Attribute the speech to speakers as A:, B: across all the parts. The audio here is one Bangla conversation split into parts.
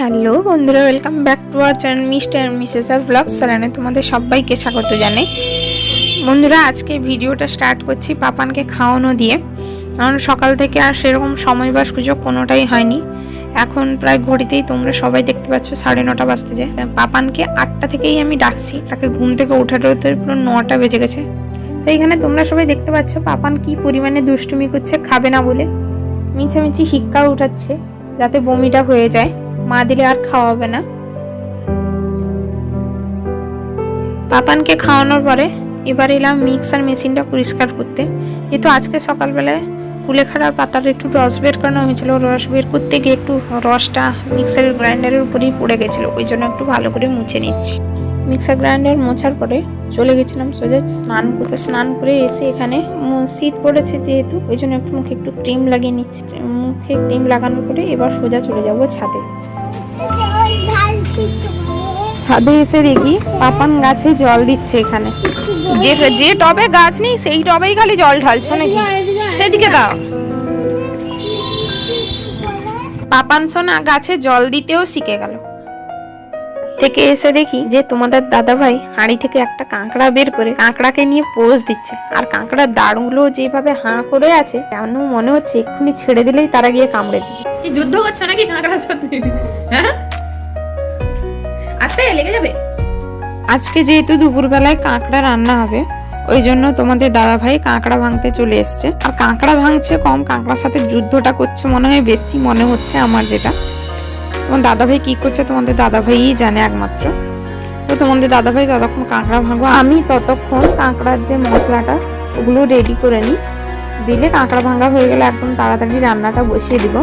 A: হ্যালো বন্ধুরা welcome back to our channel mister missus R blog চ্যানেলে তোমাদের সবাইকে স্বাগত জানাই। বন্ধুরা, আজকে ভিডিওটা স্টার্ট করছি পাপানকে খাওয়ানো দিয়ে। কারণ সকাল থেকে আর সেরকম সময় বা সুযোগ কোনোটাই হয়নি। এখন প্রায় ঘড়িতেই তোমরা সবাই দেখতে পাচ্ছ, সাড়ে নটা বাজতে যায়। পাপানকে আটটা থেকেই আমি ডাকছি। তাকে ঘুম থেকে ওঠাতে পুরো নটা বেজে গেছে। তো এখানে তোমরা সবাই দেখতে পাচ্ছ, পাপান কি পরিমাণে দুষ্টুমি করছে, খাবে না বলে। মিছামিছি হিক্কা উঠাচ্ছে, যাতে বমিটা হয়ে যায়। মা দিলে আর খাওয়াবে না। পাপানকে খাওয়ানোর পরে এবার এলাম মিক্সার মেশিনটা পরিষ্কার করতে। যেহেতু আজকে সকালবেলায় কুলেখাড়ার পাতার একটু রস বের করানো হয়েছিল। রস বের করতে গিয়ে একটু রসটা মিক্সারের গ্রাইন্ডারের উপরেই পড়ে গেছিল। ওই জন্য একটু ভালো করে মুছে নিচ্ছি। মিক্সার গ্রাইন্ডার মোছার পরে চলে গেছিলাম সোজা স্নান করতে। স্নান করে এসে এখানে শীত পড়েছে যেহেতু, ওই জন্য একটু মুখে একটু ক্রিম লাগিয়ে নিচ্ছি। মুখে ক্রিম লাগানোর পরে এবার সোজা চলে যাব ছাদে। ছাদে এসে দেখি পাপান গাছে জল দিচ্ছে এখানে। যে যে টবে গাছ নেই, সেই টবেই খালি জল ঢালছো নাকি? সেদিকে দাও। পাপান সোনা গাছে জল দিতেও শিখে গেল। থেকে এসে দেখি যে তোমাদের দাদা ভাই হাঁড়ি থেকে একটা কাঁকড়া বের করে কাঁকড়াকে নিয়ে পোজ দিচ্ছে। আর কাঁকড়ার দাঁড়গুলো যেভাবে হাঁ করে আছে কেন মনে হচ্ছে এক্ষুনি ছেড়ে দিলেই তারা গিয়ে কামড়ে দিবে।
B: কি যুদ্ধ করছ নাকি কাঁকড়ার সাথে হ্যাঁ? আস্তে লেগে যাবে।
A: আজকে যেহেতু দুপুরবেলায় কাঁকড়া রান্না হবে ওই জন্য তোমাদের দাদা ভাই কাঁকড়া ভাঙতে চলে এসছে। আর কাঁকড়া ভাঙছে কম কাঁকড়ার সাথে যুদ্ধটা করছে মনে হয় বেশি মনে হচ্ছে আমার যেটা। তোমার দাদা ভাই কি করছে তোমাদের দাদা ভাইই জানে একমাত্র। তো তোমাদের দাদা ভাই ততক্ষণ কাঁকড়া ভাঙবো আমি ততক্ষণ কাঁকড়ার যে মশলাটা, ওগুলো রেডি করে নিই। দিলে কাঁকড়া ভাঙা হয়ে গেলে একদম তাড়াতাড়ি রান্নাটা বসিয়ে দিব।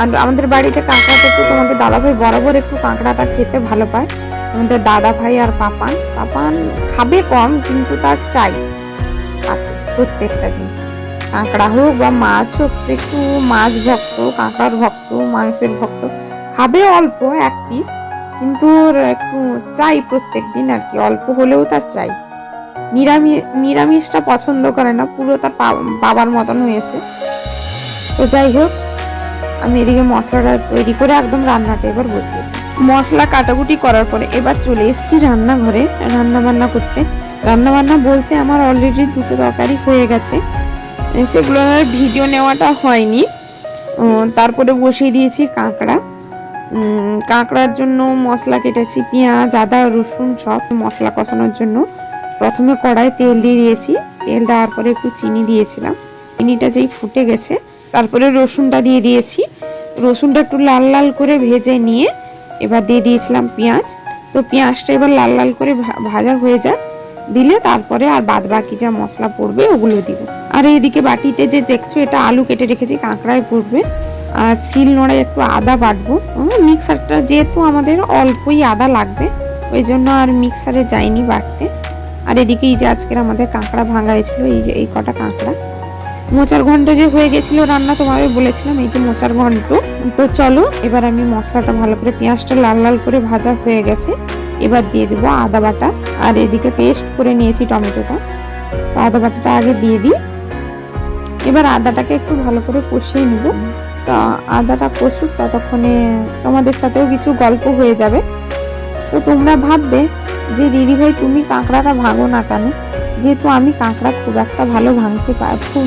A: আর আমাদের বাড়িতে কাঁকড়াটা একটু তোমাদের দাদা ভাই বরাবর একটু কাঁকড়াটা খেতে ভালো পায়। আমাদের দাদা ভাই আর পাপান পাপান খাবে কম, কিন্তু তার চাই। প্রত্যেকটা দিন। কাঁকড়া হোক বা মাছ হোক, একটু মাছ ভক্ত, কাঁকড়ার ভক্ত, মাংসের ভক্ত খাবে অল্প, এক পিস কিন্তু একটু চাই প্রত্যেক দিন আর কি, অল্প হলেও তার চাই। নিরামিষ নিরামিষটা পছন্দ করে না, পুরো তার বাবার মতন হয়েছে। তো যাই হোক, আমি এদিকে মশলাটা তৈরি করে একদম রান্নাটা এবার বসিয়ে মশলা কাটাকুটি করার পরে এবার চলে এসেছি রান্নাঘরে রান্না বান্না করতে। রান্না বান্না বলতে আমার অলরেডি দুটো তরকারি হয়ে গেছে। সেগুলো ভিডিও নেওয়াটা হয়নি। তারপরে বসিয়ে দিয়েছি কাঁকড়া। কাঁকড়ার জন্য মশলা কেটেছি, পেঁয়াজ, আদা, রসুন সব মশলা কষানোর জন্য। প্রথমে কড়াই তেল দিয়ে দিয়েছি। তেল দেওয়ার পরে একটু চিনি দিয়েছিলাম। চিনিটা যেই ফুটে গেছে, তারপরে রসুনটা দিয়ে দিয়েছি। রসুনটা একটু লাল লাল করে ভেজে নিয়ে এবার দিয়ে দিয়েছিলাম পেঁয়াজ। তো পেঁয়াজটা এবার লাল লাল করে ভাজা হয়ে যাক। দিলে তারপরে আর বাদ বাকি যা মশলা পড়বে ওগুলো দিব। আর এইদিকে বাটিতে যে দেখছ, এটা আলু কেটে রেখেছি, কাঁকড়ায় পড়বে। আর শিল নোড়ায় একটু আদা বাটবো। মিক্সারটা যেহেতু আমাদের অল্পই আদা লাগবে, ওই জন্য আর মিক্সারে যাইনি বাটতে। আর এদিকে এই যে আজকের আমাদের কাঁকড়া ভাঙা হয়েছিল, এই যে, এই কটা কাঁকড়া। মোচার ঘন্ট যে হয়ে গেছিল রান্না তোমাকে বলেছিলাম, এই যে মোচার ঘন্ট। তো চলো, এবার আমি মশলাটা ভালো করে, পেঁয়াজটা লাল লাল করে ভাজা হয়ে গেছে। এবার দিয়ে দেবো আদা বাটা। আর এদিকে পেস্ট করে নিয়েছি টমেটোটা। তো আদা বাটাটা আগে দিয়ে দিই। এবার আদাটাকে একটু ভালো করে কষিয়ে নিব। তা আদাটা কষুক ততক্ষণে তোমাদের সাথেও কিছু গল্প হয়ে যাবে। তো তোমরা ভাববে যে, দিদি ভাই, তুমি কাঁকড়াটা ভাঙো না কেন? যেহেতু আমি কাঁকড়া খুব একটা ভালো ভাঙতে পারি খুব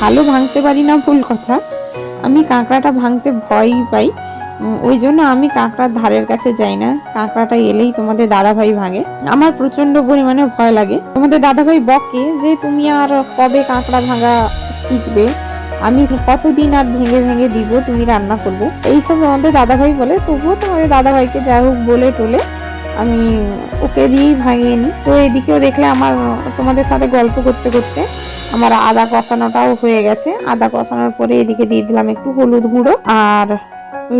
A: ভালো ভাঙতে পারি না ভুল কথা। আমি কাঁকড়াটা ভাঙতে ভয়ই পাই। ওই জন্য আমি কাঁকড়ার ধারের কাছে যাই না। কাঁকড়াটা এলেই তোমাদের দাদা ভাই ভাঙে। আমার প্রচণ্ড পরিমাণে ভয় লাগে। তোমাদের দাদা ভাই বকে যে, তুমি আর কবে কাঁকড়া ভাঙা শিখবে? আমি কতদিন আর ভেঙে ভেঙে দিব, তুমি রান্না করবে। এইসব আমাদের দাদাভাই বলে, তবুও তোমাদের দাদা ভাইকে যাই হোক বলে টলে, আমি ওকে দিয়েই ভাঙিয়ে নিই। তো এদিকেও দেখলে আমার, তোমাদের সাথে গল্প করতে করতে আমার আদা কষানোটাও হয়ে গেছে। আদা কষানোর পরে এদিকে দিয়ে দিলাম একটু হলুদ গুঁড়ো আর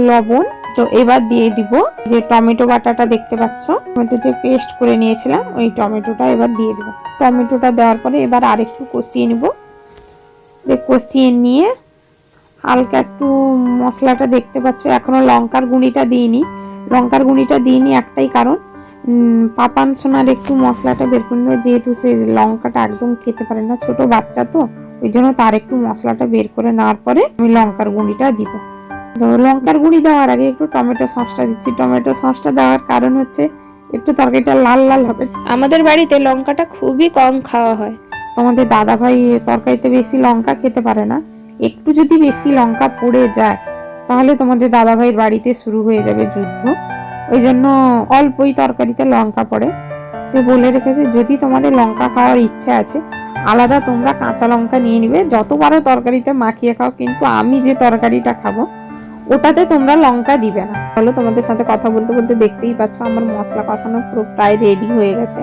A: লবণ। তো এবার দিয়ে দিব যে টমেটো বাটাটা দেখতে পাচ্ছ, টমেটো যে পেস্ট করে নিয়েছিলাম, ওই টমেটোটা এবার দিয়ে দিব। টমেটোটা দেওয়ার পরে এবার আরেকটু কষিয়ে নিব। কষিয়ে নিয়ে হালকা একটু মশলাটা দেখতে পাচ্ছ, এখনও লঙ্কার গুঁড়িটা দিইনি। লঙ্কার গুঁড়িটা দিইনি একটাই কারণ পাপান সোনার একটু মশলাটা বের করে যেহেতু সে লঙ্কাটা একদম খেতে পারে না, ছোট বাচ্চা তো, ওই জন্য তার একটু মশলাটা বের করে নেওয়ার পরে আমি লঙ্কার গুঁড়িটা দিব। তো লঙ্কার গুঁড়ি দেওয়ার আগে একটু টমেটো সসটা দিচ্ছি। টমেটো সসটা দেওয়ার কারণ হচ্ছে, একটু তরকারিটা লাল লাল হবে।
C: আমাদের বাড়িতে লঙ্কাটা খুবই কম খাওয়া হয়।
A: তোমাদের দাদা ভাই তরকারিতে বেশি লঙ্কা খেতে পারে না। একটু যদি বেশি লঙ্কা পড়ে যায়, তাহলে তোমাদের দাদা ভাইয়ের বাড়িতে শুরু হয়ে যাবে যুদ্ধ। ওই জন্য অল্পই তরকারিতে লঙ্কা পড়ে। সে বলে রেখেছে, যদি তোমাদের লঙ্কা খাওয়ার ইচ্ছা আছে, আলাদা তোমরা কাঁচা লঙ্কা নিয়ে নিবে। যত পারো তরকারিতে মাখিয়ে খাও, কিন্তু আমি যে তরকারিটা খাব, ওটাতে তোমরা লঙ্কা দিবে না। বলো তোমাদের সাথে কথা বলতে বলতে দেখতেই পাচ্ছ, আমার মশলা কষানো পুরো প্রায় রেডি হয়ে গেছে।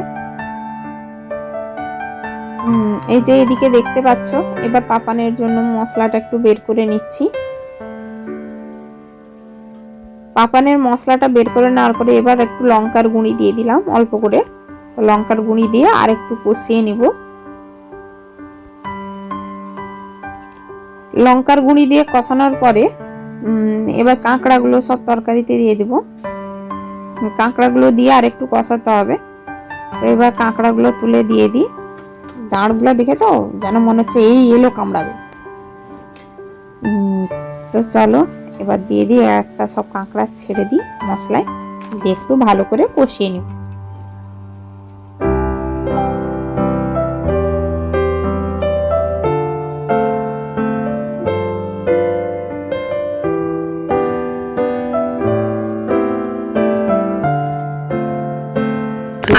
A: এই যে এদিকে দেখতে পাচ্ছ, এবার পাপানের জন্য মশলাটা একটু বের করে নিচ্ছি। পাপানের মশলাটা বের করে নেওয়ার পরে এবার একটু লঙ্কার গুঁড়ি দিয়ে দিলাম, অল্প করে। লঙ্কার গুঁড়ি দিয়ে আর একটু কষিয়ে নিব। লঙ্কার গুঁড়ি দিয়ে কষানোর পরে এবার কাঁকড়াগুলো সব তরকারিতে দিয়ে দিব। কাঁকড়াগুলো দিয়ে আর একটু কষাতে হবে। এবার কাঁকড়াগুলো তুলে দিয়ে দিই। দাঁড়গুলো দেখেছ? যেন মনে হচ্ছে এই এলো কামড়াবে। তো চলো, এবার দিয়ে দিই একটা সব কাঁকড়া ছেড়ে দিই মশলায়। দিয়ে একটু ভালো করে কষিয়ে নিই।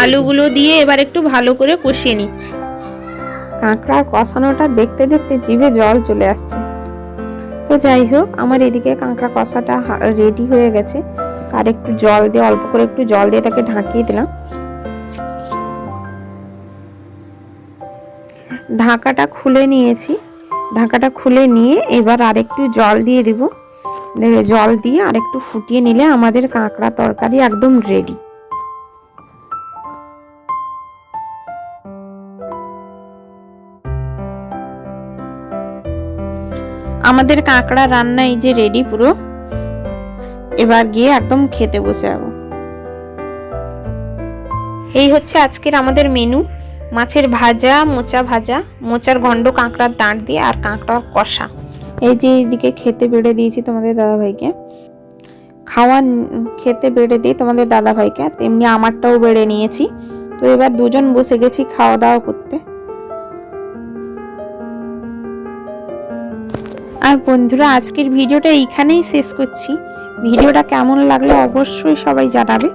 C: আলুগুলো দিয়ে এবার একটু ভালো করে কষিয়ে নিচ্ছি।
A: কাঁকড়ার কষানোটা দেখতে দেখতে জিভে জল চলে আসছে। তো যাই হোক, আমার এদিকে কাঁকড়া কষাটা রেডি হয়ে গেছে। আর একটু জল দিয়ে, অল্প করে একটু জল দিয়ে তাকে ঢাকিয়ে দিলাম। ঢাকাটা খুলে নিয়েছি। ঢাকাটা খুলে নিয়ে এবার আরেকটু জল দিয়ে দিব। জল দিয়ে আরেকটু ফুটিয়ে নিলে আমাদের কাঁকড়া তরকারি একদম রেডি আমাদের কাঁকড়া রান্না এই যে রেডি পুরো এবার গিয়ে একদম খেতে বসে যাব। এই হচ্ছে আজকের আমাদের মেনু মাছের ভাজা মোচা ভাজা মোচার গন্ড কাঁকড়ার দাঁড় দিয়ে আর কাঁকড়ার কষা। এই যে এইদিকে খেতে বেড়ে দিয়েছি তোমাদের দাদাভাইকে। খাওয়া খেতে বেড়ে দিই তোমাদের দাদাভাইকে তেমনি আমারটাও বেড়ে নিয়েছি। তো এবার দুজন বসে গেছি খাওয়া দাওয়া করতে। আর বন্ধুরা, আজকের ভিডিওটা এইখানেই শেষ করছি। ভিডিওটা কেমন লাগল অবশ্যই সবাই জানাবে।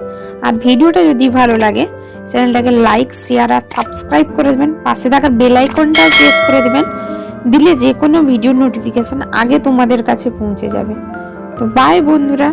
A: আর ভিডিওটা যদি ভালো লাগে, চ্যানেলটাকে লাইক, শেয়ার আর সাবস্ক্রাইব করে দেবেন। পাশে থাকা বেল আইকনটাও প্রেস করে দেবেন। দিলে যে কোনো ভিডিও নোটিফিকেশান আগে তোমাদের কাছে পৌঁছে যাবে। তো বাই বন্ধুরা।